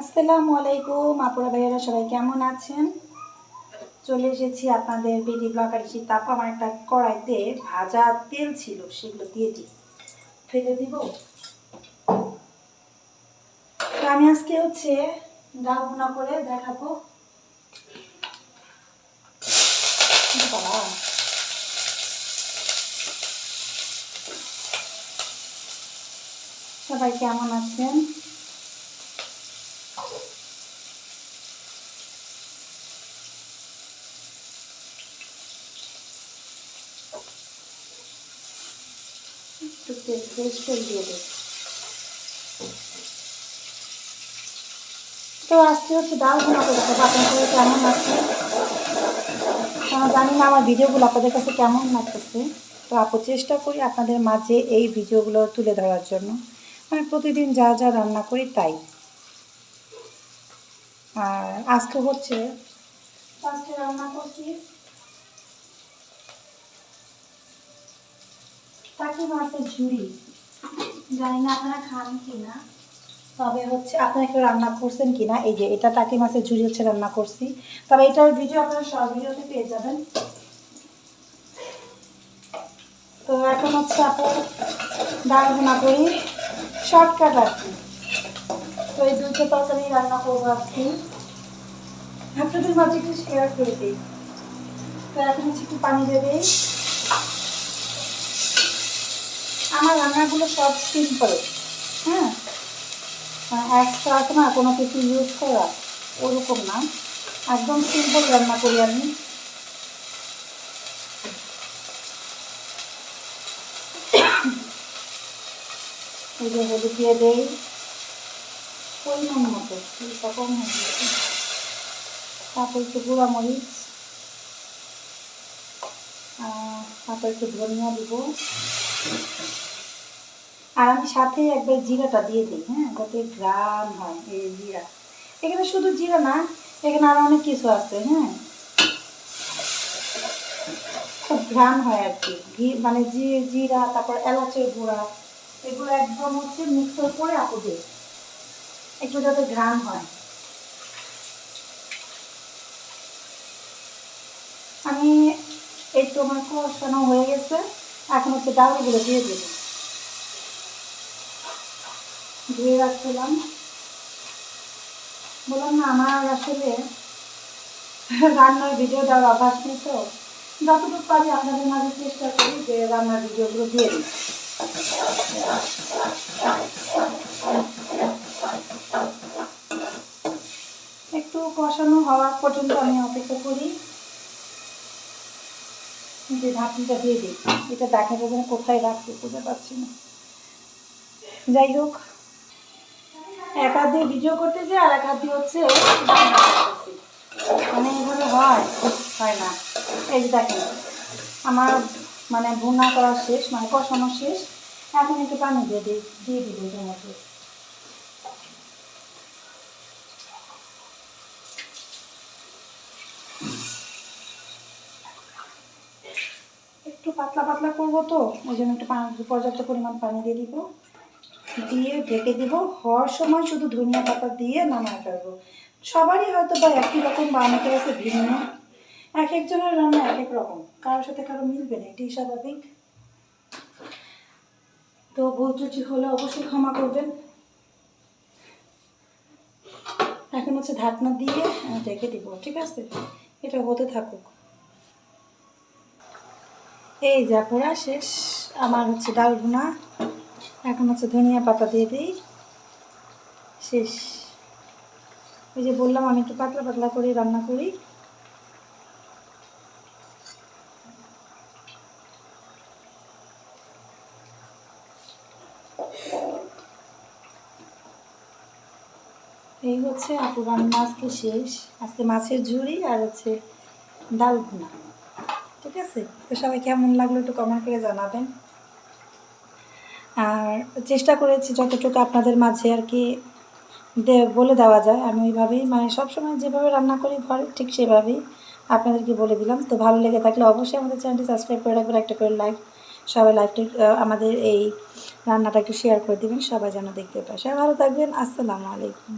আসসালামু আলাইকুম, আপুরা ভাইয়ারা, সবাই কেমন আছেন? চলে এসেছি আপনাদের বিডি ব্লগার তাপ। আমার একটা কড়াইতে ভাজা তেল ছিল, সেগুলো দিয়ে দিই। ফেলে দিব। আমি আজকে হচ্ছে ডাল ভুনা করে দেখাবো। সবাই কেমন আছেন? একটু করে দিয়ে দেব তো আজকে হচ্ছে ডাল ভুনা করে আপনাদের কেমন আছে জানি না আমার ভিডিওগুলো আপনাদের কাছে কেমন লাগতেছে। তো আপু চেষ্টা করি আপনাদের মাঝে এই ভিডিওগুলো তুলে ধরার জন্য। মানে প্রতিদিন যা যা রান্না করি তাই। আর আজকে হচ্ছে আজকে রান্না করছি টাকি মাছের ঝুড়ি? জানি না আপনারা খান কি না। তবে হচ্ছে আপনারা কেউ রান্না করছেন কি না? এই যে এটা টাকি মাছের ঝুড়ি হচ্ছে রান্না করছি। তবে এটার ভিডিও আপনারা সব ভিডিওতে পেয়ে যাবেন। তো এখন হচ্ছে আপনার ডাল ভুনা করি, শর্টকাট আর কি। তো এই দুটো তরকারি রান্না করব আজকে। আপনাদের মাঝে একটু শেয়ার করে দিই। তো এখন হচ্ছে একটু পানি দেবে আমার রান্নাগুলো সব সিম্পল হ্যাঁ? এক্সট্রা না, কোনো কিছু ইউজ করা, ওরকম না। একদম সিম্পল রান্না করি আমি। হলুদ দিয়ে দেই। পরিমাণ মতো কম তারপর একটু গুঁড়া মরিচ। তারপর একটু ধনিয়া দিব। আর আমি সাথে একবার জিরাটা দিয়ে দিই হ্যাঁ? যাতে গ্রাম হয় এই জিরা। এখানে শুধু জিরা না, এখানে আরও অনেক কিছু আছে হ্যাঁ? খুব ঘ্রাণ হয় আর কি। ঘি মানে জিরা, তারপর এলাচের গুঁড়া, এগুলো একদম হচ্ছে মিক্সার করে আপু দিই একটু যাতে ঘ্রাণ হয়। আমি এই তো আমার কষানো হয়ে গেছে, এখন হচ্ছে ডালগুলো দিয়ে দেবো। ধুয়ে রাখছিলাম। বললাম, না, আমার আসলে রান্নার ভিডিও দেওয়ার অভ্যাস নেই তো। যতটুকু পারি আপনাদের মাঝে চেষ্টা করি যে রান্নার ভিডিওগুলো দিয়ে দিই। একটু কষানো হওয়ার পর্যন্ত আমি অপেক্ষা করি। যে ঢাকনিটা দিয়ে দিই। এটা দেখা যাবে কোথায় রাখছি খুঁজে পাচ্ছি না। যাই হোক এক হাত দিয়ে ভিডিও করতে যে আর এক হাত দিয়ে হচ্ছে মানে এইভাবে হয় হয় না। এই যে দেখেন, আমার মানে ভুনা করা শেষ মানে কষানো শেষ। এখন একটু পানি দিয়ে দিই, দিয়ে দিব এটার একটু পাতলা পাতলা করব তো, ওই জন্য একটু পর্যাপ্ত পরিমাণ পানি দিয়ে দিব। দিয়ে ঢেকে দিব। হওয়ার সময় শুধু ধনিয়া পাতা দিয়ে নামায় ফেলব। সবারই হয়তো বা একই রকম বা অনেকের আছে ভিন্ন। এক একজনের রান্না এক এক রকম। কারোর সাথে কারও মিলবে না, এটাই স্বাভাবিক। তো ভুল ত্রুটি হলে অবশ্যই ক্ষমা করবেন। এখন হচ্ছে ঢাকনা দিয়ে ঢেকে দিব, ঠিক আছে? এটা হতে থাকুক। এই যা পোড়া শেষ। আমার হচ্ছে ডাল ভুনা এখন হচ্ছে ধনিয়া পাতা দিয়ে দিই। শেষ। ওই যে বললাম, আমি একটু পাতলা পাতলা করে রান্না করি। এই হচ্ছে আপু রান্না আজকে শেষ। আজকে মাছের ঝুড়ি আর হচ্ছে ডাল ঠিক আছে? তো সবাই কেমন লাগল একটু কমেন্ট করে জানাবেন। আর চেষ্টা করেছি যতটুকু আপনাদের মাঝে আর কি বলে দেওয়া যায়। আমি ওইভাবেই মানে সবসময় যেভাবে রান্না করি ঘরে, ঠিক সেভাবেই আপনাদেরকে বলে দিলাম। তো ভালো লেগে থাকলে অবশ্যই আমাদের চ্যানেলটি সাবস্ক্রাইব করে রাখবেন, একটা করে লাইক সবাই লাইভটি আমাদের এই রান্নাটা একটু শেয়ার করে দেবেন, সবাই যেন দেখতে পায়। সবাই ভালো থাকবেন, আসসালামু আলাইকুম।